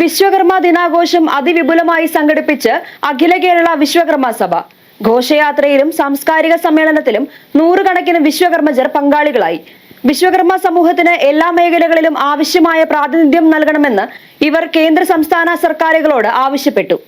വിശ്വകർമ്മ ദിനാഘോഷം അതിവിപുലമായി സംഘടിപ്പിച്ച് അഖില കേരള വിശ്വകർമ്മ സഭ. ഘോഷയാത്രയിലും സാംസ്കാരിക സമ്മേളനത്തിലും നൂറുകണക്കിന് വിശ്വകർമ്മജർ പങ്കാളികളായി. വിശ്വകർമ്മ സമൂഹത്തിന് എല്ലാ മേഖലകളിലും ആവശ്യമായ പ്രാതിനിധ്യം നൽകണമെന്ന് ഇവർ കേന്ദ്ര സംസ്ഥാന സർക്കാരുകളോട് ആവശ്യപ്പെട്ടു.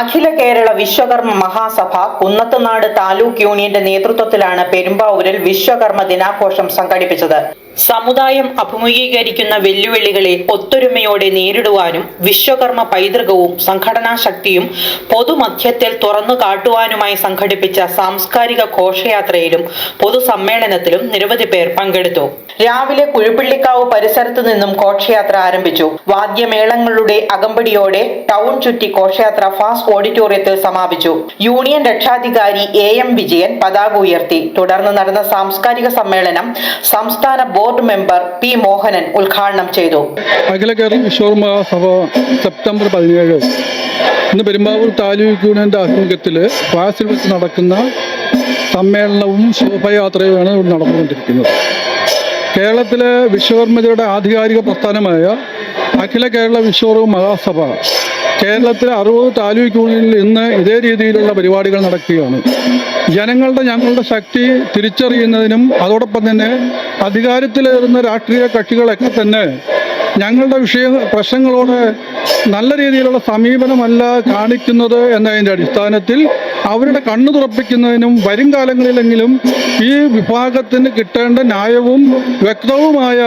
അഖില കേരള വിശ്വകർമ്മ മഹാസഭ കുന്നത്തുനാട് താലൂക്ക് യൂണിയന്റെ നേതൃത്വത്തിലാണ് പെരുമ്പാവൂരിൽ വിശ്വകർമ്മ ദിനാഘോഷം സംഘടിപ്പിച്ചത്. സമുദായം അഭിമുഖീകരിക്കുന്ന വെല്ലുവിളികളെ ഒത്തൊരുമയോടെ നേരിടുവാനും വിശ്വകർമ്മ പൈതൃകവും സംഘടനാ ശക്തിയും പൊതുമധ്യത്തിൽ തുറന്നു കാട്ടുവാനുമായി സംഘടിപ്പിച്ച സാംസ്കാരിക ഘോഷയാത്രയിലും പൊതുസമ്മേളനത്തിലും നിരവധി പേർ പങ്കെടുത്തു. രാവിലെ കുഴിപ്പള്ളിക്കാവ് പരിസരത്തു നിന്നും ഘോഷയാത്ര ആരംഭിച്ചു. വാദ്യമേളങ്ങളുടെ അകമ്പടിയോടെ ടൗൺ ചുറ്റി ഘോഷയാത്ര ഫാസ് ഓഡിറ്റോറിയത്തിൽ സമാപിച്ചു. യൂണിയൻ രക്ഷാധികാരി എ എം വിജയൻ പതാക ഉയർത്തി. തുടർന്ന് നടന്ന സാംസ്കാരിക സമ്മേളനം സംസ്ഥാന ബോർഡ് മെമ്പർ പി മോഹനൻ ഉദ്ഘാടനം ചെയ്തു. അഖില കേരള സഭ സെപ്റ്റംബർ പതിനേഴ്. ഇന്ന് പെരുമ്പാവൂർ താലൂക്ക് യൂണിയന്റെ ആഭിമുഖ്യത്തിൽ ഫാസിൽ വെച്ച് നടക്കുന്ന സമ്മേളനവും ശോഭയാത്രയുമാണ് നടന്നുകൊണ്ടിരിക്കുന്നത്. കേരളത്തിലെ വിശ്വകർമ്മതയുടെ ആധികാരിക പ്രസ്ഥാനമായ അഖില കേരള വിശ്വകർമ്മ മഹാസഭ കേരളത്തിലെ അറുപത് താലൂക്ക് യൂണിയനിൽ ഇന്ന് ഇതേ രീതിയിലുള്ള പരിപാടികൾ നടക്കുകയാണ്. ജനങ്ങളുടെ ഞങ്ങളുടെ ശക്തി തിരിച്ചറിയുന്നതിനും അതോടൊപ്പം തന്നെ അധികാരത്തിലേറുന്ന രാഷ്ട്രീയ കക്ഷികളൊക്കെ തന്നെ ഞങ്ങളുടെ വിഷയ പ്രശ്നങ്ങളോട് നല്ല രീതിയിലുള്ള സമീപനമല്ല കാണിക്കുന്നത് എന്നതിന്റെ അടിസ്ഥാനത്തിൽ അവരുടെ കണ്ണു തുറപ്പിക്കുന്നതിനും വരും കാലങ്ങളിലെങ്കിലും ഈ വിഭാഗത്തിന് കിട്ടേണ്ട ന്യായവും വ്യക്തവുമായ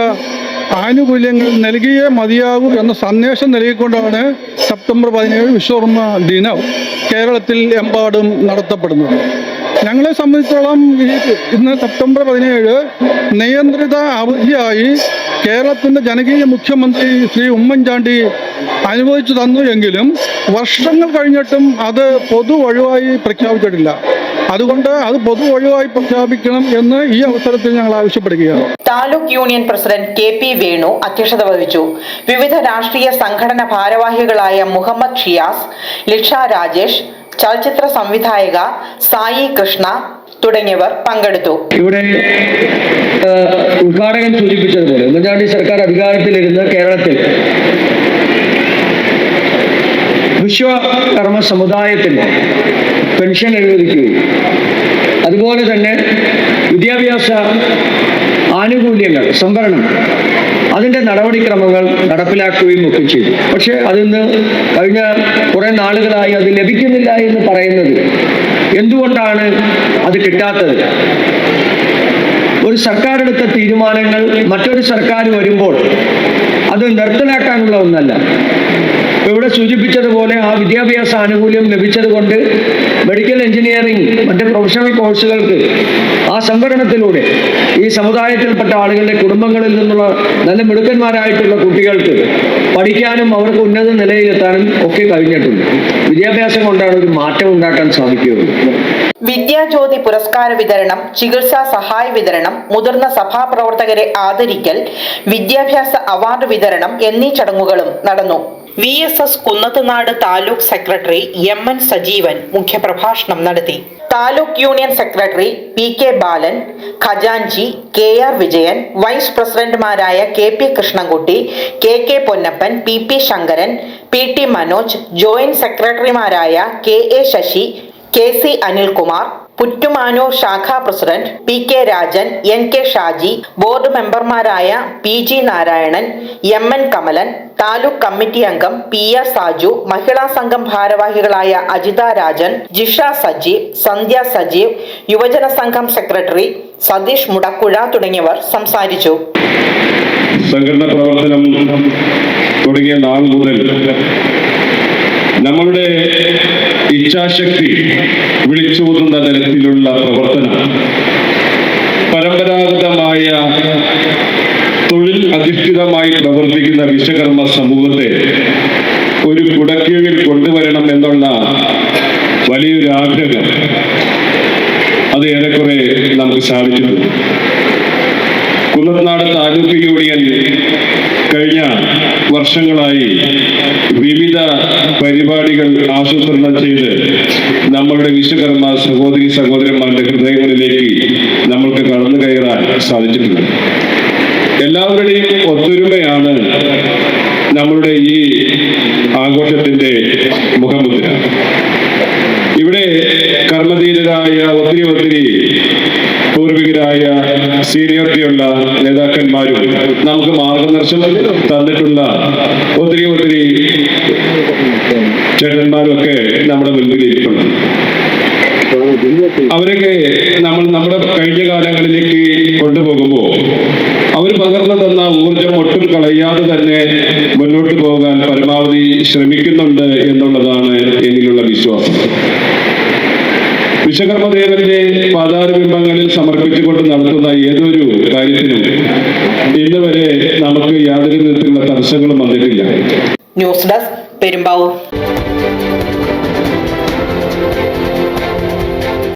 ആനുകൂല്യങ്ങൾ നൽകിയേ മതിയാകൂ എന്ന സന്ദേശം നൽകിക്കൊണ്ടാണ് സെപ്റ്റംബർ പതിനേഴ് വിശ്വകർമ്മ ദിനം കേരളത്തിൽ എമ്പാടും നടത്തപ്പെടുന്നത്. ഞങ്ങളെ സംബന്ധിച്ചോളം ഈ ഇന്ന് സെപ്റ്റംബർ പതിനേഴ് നിയന്ത്രിത അവധിയായി കേരളത്തിന്റെ ജനകീയ മുഖ്യമന്ത്രി ശ്രീ ഉമ്മൻചാണ്ടി അനുവദിച്ചു തന്നു എങ്കിലും വർഷങ്ങൾ കഴിഞ്ഞിട്ടും അത് പൊതു ഒഴിവായി പ്രഖ്യാപിച്ചിട്ടില്ല. അതുകൊണ്ട് അത് പൊതു ഒഴിവായി പ്രഖ്യാപിക്കണം എന്ന് ഈ അവസരത്തിൽ ഞങ്ങൾ ആവശ്യപ്പെടുകയാണ്. Taluk union president K P Venu അധ്യക്ഷത വഹിച്ചു. വിവിധ രാഷ്ട്രീയ സംഘടന ഭാരവാഹികളായ മുഹമ്മദ് ഷിയാസ് ലിഷ രാജേഷ് ചലച്ചിത്ര സംവിധായക സായി കൃഷ്ണ തുടങ്ങിയവർ പങ്കെടുത്തു. ഇവിടെ ഉദ്ഘാടകൻ സൂചിപ്പിച്ചതുപോലെ ഉമ്മൻചാണ്ടി സർക്കാർ അധികാരത്തിലിരുന്ന് കേരളത്തിൽ വിശ്വകർമ്മ സമുദായത്തിന് പെൻഷൻ അനുവദിക്കുകയും അതുപോലെ തന്നെ വിദ്യാഭ്യാസ ആനുകൂല്യങ്ങൾ സംവരണം അതിന്റെ നടപടിക്രമങ്ങൾ നടപ്പിലാക്കുകയും ഒക്കെ ചെയ്തു. പക്ഷെ അതിന്ന് കഴിഞ്ഞ കുറെ നാളുകളായി അത് ലഭിക്കുന്നില്ല എന്ന് പറയുന്നത് എന്തുകൊണ്ടാണ് അത് കിട്ടാത്തത്? ഒരു സർക്കാർ എടുത്ത തീരുമാനങ്ങൾ മറ്റൊരു സർക്കാർ വരുമ്പോൾ അത് നിർത്തലാക്കാനുള്ള ഒന്നല്ല. ഇവിടെ സൂചിപ്പിച്ചതുപോലെ ആ വിദ്യാഭ്യാസ ആനുകൂല്യം ലഭിച്ചതുകൊണ്ട് മെഡിക്കൽ എഞ്ചിനീയറിംഗ് മറ്റ് പ്രൊഫഷണൽ കോഴ്സുകൾക്ക് ആ സംവരണത്തിലൂടെ ഈ സമുദായത്തിൽപ്പെട്ട ആളുകളുടെ കുടുംബങ്ങളിൽ നിന്നുള്ള നല്ല മിടുക്കന്മാരായിട്ടുള്ള കുട്ടികൾക്ക് പഠിക്കാനും അവർക്ക് ഉന്നത നിലയിലെത്താനും ഒക്കെ കഴിഞ്ഞിട്ടുണ്ട്. വിദ്യാഭ്യാസം കൊണ്ടാണ് ഒരു മാറ്റം ഉണ്ടാക്കാൻ സാധിക്കുകയുള്ളൂ. വിദ്യാജ്യോതി പുരസ്കാര വിതരണം ചികിത്സാ സഹായ വിതരണം മുതിർന്ന സഭാപ്രവർത്തകരെ ആദരിക്കൽ വിദ്യാഭ്യാസ അവാർഡ് വിതരണം എന്നീ ചടങ്ങുകളും നടന്നു. V S S Kunnathunad taluk secretary M N Sajeevan മുഖ്യപ്രഭാഷണം നടത്തി. Taluk union secretary P K Balan ഖജാൻജി K R Vijayan vice പ്രസിഡന്റുമാരായ K P Krishnankutty K K Ponnappan P P Sankaran P T Manoj joint സെക്രട്ടറിമാരായ K A Sasi K C Anilkumar Puttumanoor ശാഖാ president P K Rajan N K Shaji board മെമ്പർമാരായ P G Narayanan M N Kamalan taluk committee അംഗം P R Saju മഹിളാ സംഘം ഭാരവാഹികളായ അജിത രാജൻ ജിഷ സജീവ് സന്ധ്യ സജീവ് യുവജന സംഘം secretary Satheesh Mudakkuzha തുടങ്ങിയവർ സംസാരിച്ചു. സംഘടന പ്രവർത്തനം തുടങ്ങിയ നാൾ മുതൽ നമ്മളുടെ ഇച്ഛാശക്തി വിളിച്ചോതുന്ന തരത്തിലുള്ള പ്രവർത്തനം. പരമ്പരാഗതമായ തൊഴിൽ അധിഷ്ഠിതമായി പ്രവർത്തിക്കുന്ന വിശ്വകർമ്മ സമൂഹത്തെ ഒരു കുടക്കീഴിൽ കൊണ്ടുവരണം എന്നുള്ള വലിയൊരു ആഗ്രഹം അത് ഏറെക്കുറെ നമുക്ക് സാധിച്ചിട്ടുണ്ട് കുന്നത്തനാട് താലൂക്ക് യൂണിയൻ കഴിഞ്ഞ വർഷങ്ങളായി വിവിധ പരിപാടികൾ ആസൂത്രണം ചെയ്ത് നമ്മളുടെ വിശ്വകർമ്മ സഹോദരി സഹോദരന്മാരുടെ ഹൃദയങ്ങളിലേക്ക് നമ്മൾക്ക് കടന്നു കയറാൻ സാധിച്ചിട്ടുണ്ട്. നേതാക്കന്മാരും നമുക്ക് മാർഗദർശനം തന്നിട്ടുള്ള ഒത്തിരി ഒത്തിരി ചേട്ടന്മാരും ഒക്കെ നമ്മുടെ മുൻപിൽ ഇരിപ്പുണ്ട്. അവരൊക്കെ നമ്മൾ നമ്മുടെ കഴിഞ്ഞ കാലങ്ങളിലേക്ക് കൊണ്ടുപോകുമ്പോൾ അവർ പകർന്നു തന്ന ഊർജം ഒട്ടും കളയാതെ തന്നെ മുന്നോട്ട് പോകാൻ പരമാവധി ശ്രമിക്കുന്നുണ്ട് എന്നുള്ളതാണ് എന്നിലുള്ള വിശ്വാസം. വിശ്വകർമ്മദേവന്റെ പാതാരബിംബങ്ങളിൽ സമർപ്പിച്ചുകൊണ്ട് നടത്തുന്ന ഏതൊരു കാര്യത്തിനും ഇന്ന് വരെ നമുക്ക് യാതൊരു വിധത്തിലുള്ള തടസ്സങ്ങളും വന്നിട്ടില്ല. News desk Perumbavoor